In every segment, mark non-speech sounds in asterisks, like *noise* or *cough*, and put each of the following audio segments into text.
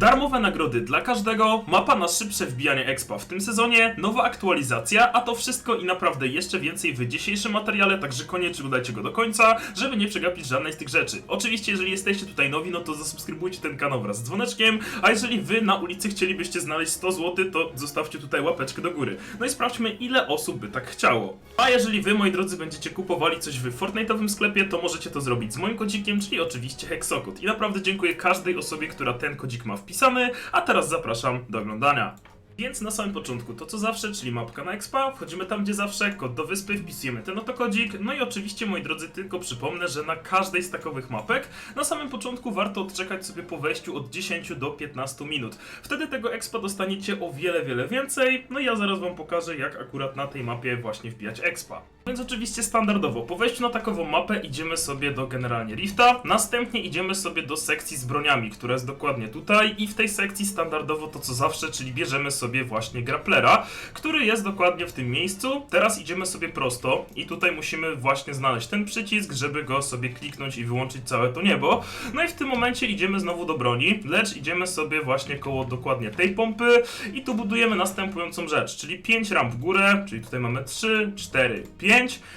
Darmowe nagrody dla każdego, mapa na szybsze wbijanie expa w tym sezonie, nowa aktualizacja, a to wszystko i naprawdę jeszcze więcej w dzisiejszym materiale, także koniecznie udajcie go do końca, żeby nie przegapić żadnej z tych rzeczy. Oczywiście, jeżeli jesteście tutaj nowi, no to zasubskrybujcie ten kanał wraz z dzwoneczkiem, a jeżeli wy na ulicy chcielibyście znaleźć 100 zł, to zostawcie tutaj łapeczkę do góry. No i sprawdźmy, ile osób by tak chciało. A jeżeli wy, moi drodzy, będziecie kupowali coś w Fortnite'owym sklepie, to możecie to zrobić z moim kodzikiem, czyli oczywiście Hexokod. I naprawdę dziękuję każdej osobie, która ten kodzik ma wpisany, a teraz zapraszam do oglądania. Więc na samym początku to co zawsze, czyli mapka na expa, wchodzimy tam gdzie zawsze, kod do wyspy, wpisujemy ten oto kodzik, no i oczywiście moi drodzy tylko przypomnę, że na każdej z takowych mapek na samym początku warto odczekać sobie po wejściu od 10 do 15 minut. Wtedy tego expa dostaniecie o wiele, wiele więcej, no i ja zaraz wam pokażę jak akurat na tej mapie właśnie wbijać expa. Więc oczywiście standardowo, po wejściu na takową mapę idziemy sobie do generalnie lifta, następnie idziemy sobie do sekcji z broniami, która jest dokładnie tutaj i w tej sekcji standardowo to co zawsze, czyli bierzemy sobie właśnie grapplera, który jest dokładnie w tym miejscu. Teraz idziemy sobie prosto i tutaj musimy właśnie znaleźć ten przycisk, żeby go sobie kliknąć i wyłączyć całe to niebo. No i w tym momencie idziemy znowu do broni, lecz idziemy sobie właśnie koło dokładnie tej pompy i tu budujemy następującą rzecz, czyli 5 ramp w górę, czyli tutaj mamy 3, 4, 5,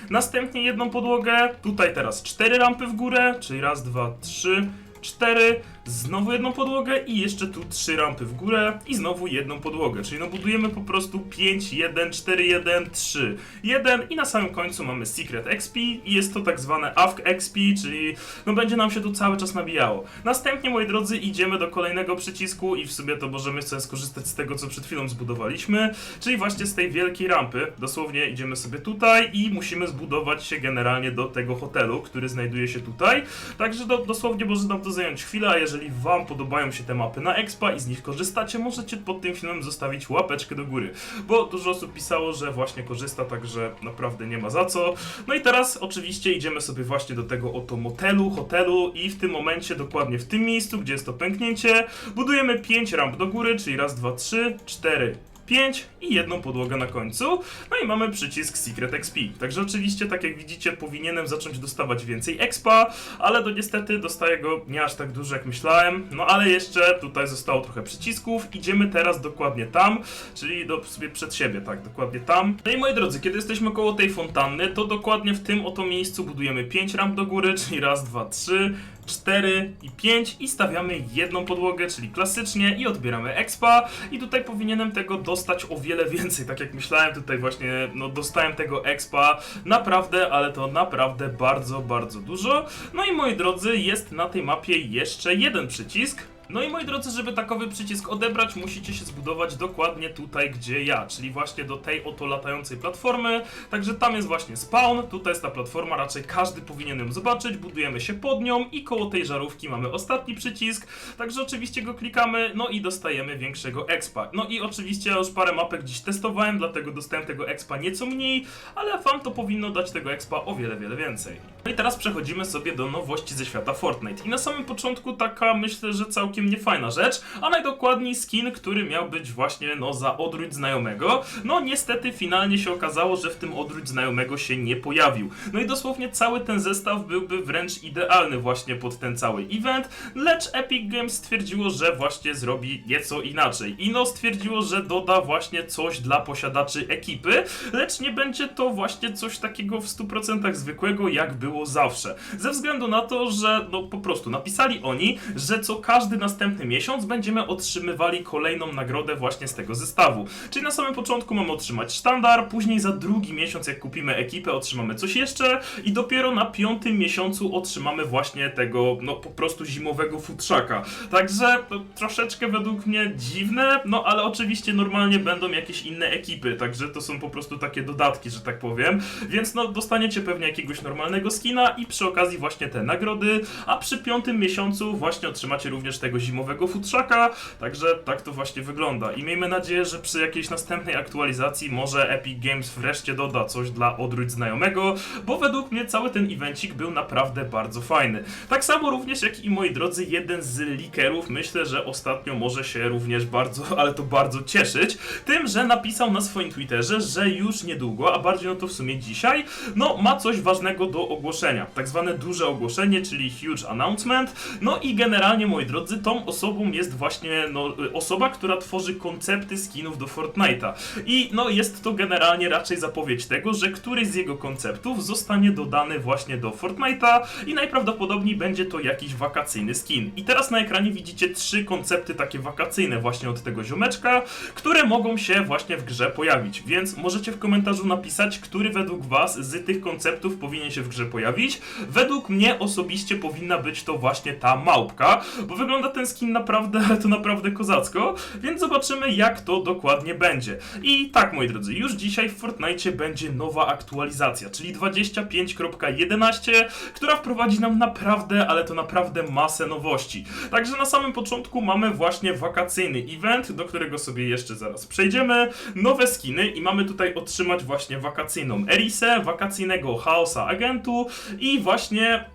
następnie jedną podłogę, tutaj teraz 4 rampy w górę, czyli raz, dwa, trzy, 4, znowu jedną podłogę i jeszcze tu 3 rampy w górę i znowu jedną podłogę, czyli no budujemy po prostu 5, 1, 4, 1, 3, 1 i na samym końcu mamy Secret XP i jest to tak zwane AFK XP, czyli no będzie nam się tu cały czas nabijało. Następnie, moi drodzy, idziemy do kolejnego przycisku i w sobie to możemy sobie skorzystać z tego, co przed chwilą zbudowaliśmy, czyli właśnie z tej wielkiej rampy. Dosłownie idziemy sobie tutaj i musimy zbudować się generalnie do tego hotelu, który znajduje się tutaj. Także do, dosłownie może nam to zająć chwilę, a jeżeli Wam podobają się te mapy na Expa i z nich korzystacie, możecie pod tym filmem zostawić łapeczkę do góry, bo dużo osób pisało, że właśnie korzysta, także naprawdę nie ma za co. No i teraz oczywiście idziemy sobie właśnie do tego oto motelu, hotelu i w tym momencie, dokładnie w tym miejscu, gdzie jest to pęknięcie, budujemy 5 ramp do góry, czyli raz, dwa, trzy, cztery, 5 i jedną podłogę na końcu. No i mamy przycisk Secret XP. Także oczywiście, tak jak widzicie, powinienem zacząć dostawać więcej expa, ale do niestety dostaję go nie aż tak dużo jak myślałem. No ale jeszcze tutaj zostało trochę przycisków. Idziemy teraz dokładnie tam, czyli do, sobie przed siebie, tak, dokładnie tam. No i moi drodzy, kiedy jesteśmy koło tej fontanny, to dokładnie w tym oto miejscu budujemy 5 ramp do góry, czyli raz, dwa, trzy, 4 i 5 i stawiamy jedną podłogę, czyli klasycznie i odbieramy expa. I tutaj powinienem tego dostać o wiele więcej, tak jak myślałem tutaj właśnie, no dostałem tego expa naprawdę, ale to naprawdę bardzo, bardzo dużo. No i moi drodzy, jest na tej mapie jeszcze jeden przycisk, no i moi drodzy, żeby takowy przycisk odebrać, musicie się zbudować dokładnie tutaj, gdzie ja, czyli właśnie do tej oto latającej platformy. Także tam jest właśnie spawn, tutaj jest ta platforma, raczej każdy powinien ją zobaczyć, budujemy się pod nią i koło tej żarówki mamy ostatni przycisk, także oczywiście go klikamy, no i dostajemy większego expa. No i oczywiście ja już parę mapek dziś testowałem, dlatego dostałem tego expa nieco mniej, ale wam to powinno dać tego expa o wiele, wiele więcej. No i teraz przechodzimy sobie do nowości ze świata Fortnite. I na samym początku taka, myślę, że całkiem niefajna rzecz, a najdokładniej skin, który miał być właśnie, no, za odwróć znajomego. No, niestety finalnie się okazało, że w tym odwróć znajomego się nie pojawił. No i dosłownie cały ten zestaw byłby wręcz idealny właśnie pod ten cały event, lecz Epic Games stwierdziło, że właśnie zrobi nieco inaczej. I no, stwierdziło, że doda właśnie coś dla posiadaczy ekipy, lecz nie będzie to właśnie coś takiego w 100% zwykłego, jak było zawsze. Ze względu na to, że no po prostu napisali oni, że co każdy następny miesiąc będziemy otrzymywali kolejną nagrodę właśnie z tego zestawu. Czyli na samym początku mamy otrzymać sztandar, później za drugi miesiąc, jak kupimy ekipę, otrzymamy coś jeszcze i dopiero na piątym miesiącu otrzymamy właśnie tego, no po prostu zimowego futrzaka. Także no, troszeczkę według mnie dziwne, no ale oczywiście normalnie będą jakieś inne ekipy, także to są po prostu takie dodatki, że tak powiem. Więc no dostaniecie pewnie jakiegoś normalnego skina i przy okazji właśnie te nagrody, a przy piątym miesiącu właśnie otrzymacie również tego zimowego futrzaka, także tak to właśnie wygląda. I miejmy nadzieję, że przy jakiejś następnej aktualizacji może Epic Games wreszcie doda coś dla odwróć znajomego, bo według mnie cały ten evencik był naprawdę bardzo fajny. Tak samo również jak i moi drodzy, jeden z leakerów myślę, że ostatnio może się również bardzo, ale to bardzo cieszyć, tym, że napisał na swoim Twitterze, że już niedługo, a bardziej no to w sumie dzisiaj, no ma coś ważnego do ogłoszenia. Tak zwane duże ogłoszenie, czyli huge announcement. No i generalnie, moi drodzy, tą osobą jest właśnie no, osoba, która tworzy koncepty skinów do Fortnite'a. I no jest to generalnie raczej zapowiedź tego, że któryś z jego konceptów zostanie dodany właśnie do Fortnite'a i najprawdopodobniej będzie to jakiś wakacyjny skin. I teraz na ekranie widzicie trzy koncepty takie wakacyjne właśnie od tego ziomeczka, które mogą się właśnie w grze pojawić. Więc możecie w komentarzu napisać, który według was z tych konceptów powinien się w grze pojawić. Według mnie osobiście powinna być to właśnie ta małpka, bo wygląda ten skin naprawdę, *laughs* to naprawdę kozacko, więc zobaczymy jak to dokładnie będzie. I tak moi drodzy, już dzisiaj w Fortnite będzie nowa aktualizacja, czyli 25.11, która wprowadzi nam naprawdę, ale to naprawdę masę nowości. Także na samym początku mamy właśnie wakacyjny event, do którego sobie jeszcze zaraz przejdziemy, nowe skiny i mamy tutaj otrzymać właśnie wakacyjną Erisę, wakacyjnego Chaosa Agentu i właśnie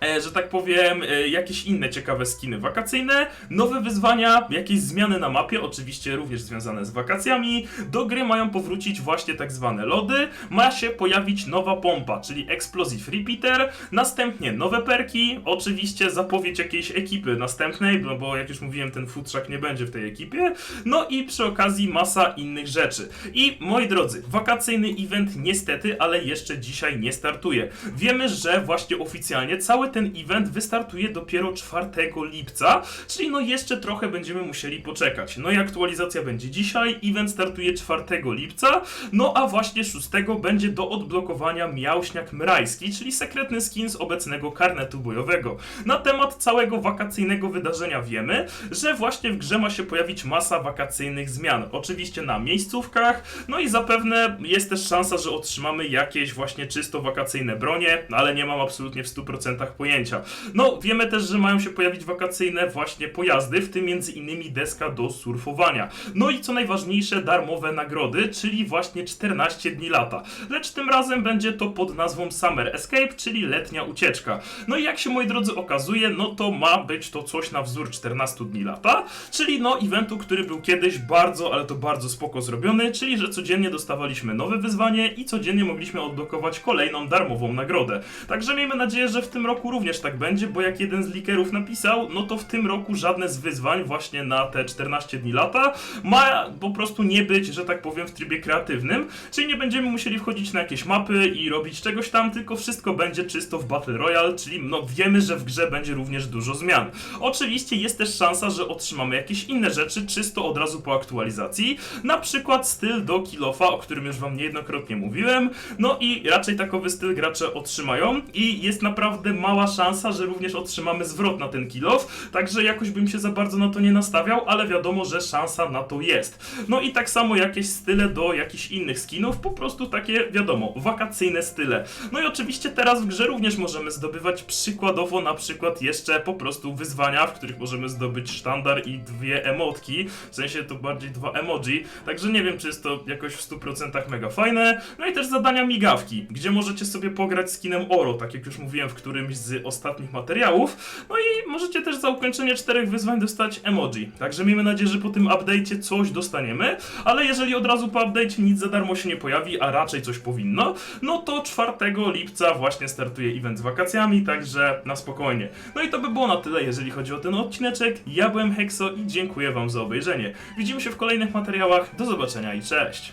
że tak powiem, e, jakieś inne ciekawe skiny wakacyjne, nowe wyzwania, jakieś zmiany na mapie, oczywiście również związane z wakacjami. Do gry mają powrócić właśnie tak zwane lody, ma się pojawić nowa pompa, czyli Explosive Repeater, następnie nowe perki, oczywiście zapowiedź jakiejś ekipy następnej, no bo jak już mówiłem, ten futrzak nie będzie w tej ekipie, no i przy okazji masa innych rzeczy. I moi drodzy, wakacyjny event niestety, ale jeszcze dzisiaj nie startuje. Wiemy, że właśnie oficjalnie cały ten event wystartuje dopiero 4 lipca, czyli no jeszcze trochę będziemy musieli poczekać. No i aktualizacja będzie dzisiaj, event startuje 4 lipca, no a właśnie 6 będzie do odblokowania Miałśniak Mrajski, czyli sekretny skin z obecnego karnetu bojowego. Na temat całego wakacyjnego wydarzenia wiemy, że właśnie w grze ma się pojawić masa wakacyjnych zmian. Oczywiście na miejscówkach, no i zapewne jest też szansa, że otrzymamy jakieś właśnie czysto wakacyjne bronie, ale nie mam absolutnie w 100% pojęcia. No, wiemy też, że mają się pojawić wakacyjne właśnie pojazdy, w tym między innymi deska do surfowania. No i co najważniejsze, darmowe nagrody, czyli właśnie 14 dni lata. Lecz tym razem będzie to pod nazwą Summer Escape, czyli letnia ucieczka. No i jak się moi drodzy okazuje, no to ma być to coś na wzór 14 dni lata, czyli no eventu, który był kiedyś bardzo, ale to bardzo spoko zrobiony, czyli że codziennie dostawaliśmy nowe wyzwanie i codziennie mogliśmy odblokować kolejną darmową nagrodę. Także miejmy nadzieję, że w tym roku również tak będzie, bo jak jeden z likerów napisał, no to w tym roku żadne z wyzwań właśnie na te 14 dni lata ma po prostu nie być, że tak powiem, w trybie kreatywnym, czyli nie będziemy musieli wchodzić na jakieś mapy i robić czegoś tam, tylko wszystko będzie czysto w Battle Royale, czyli no wiemy, że w grze będzie również dużo zmian. Oczywiście jest też szansa, że otrzymamy jakieś inne rzeczy czysto od razu po aktualizacji, na przykład styl do Kilofa, o którym już wam niejednokrotnie mówiłem, no i raczej takowy styl gracze otrzymają i jest naprawdę mała szansa, że również otrzymamy zwrot na ten Kilof, także jakoś bym się za bardzo na to nie nastawiał, ale wiadomo, że szansa na to jest. No i tak samo jakieś style do jakichś innych skinów, po prostu takie, wiadomo, wakacyjne style. No i oczywiście teraz w grze również możemy zdobywać przykładowo na przykład jeszcze po prostu wyzwania, w których możemy zdobyć sztandar i dwie emotki, w sensie to bardziej dwa emoji, także nie wiem, czy jest to jakoś w 100% mega fajne. No i też zadania migawki, gdzie możecie sobie pograć skinem Oro, tak jak już mówiłem w którymś z ostatnich materiałów. No i możecie też za ukończenie czterech wyzwań dostać emoji. Także miejmy nadzieję, że po tym update'cie coś dostaniemy, ale jeżeli od razu po update'cie nic za darmo się nie pojawi, a raczej coś powinno, no to 4 lipca właśnie startuje event z wakacjami, także na spokojnie. No i to by było na tyle, jeżeli chodzi o ten odcineczek. Ja byłem Hexo i dziękuję wam za obejrzenie. Widzimy się w kolejnych materiałach. Do zobaczenia i cześć!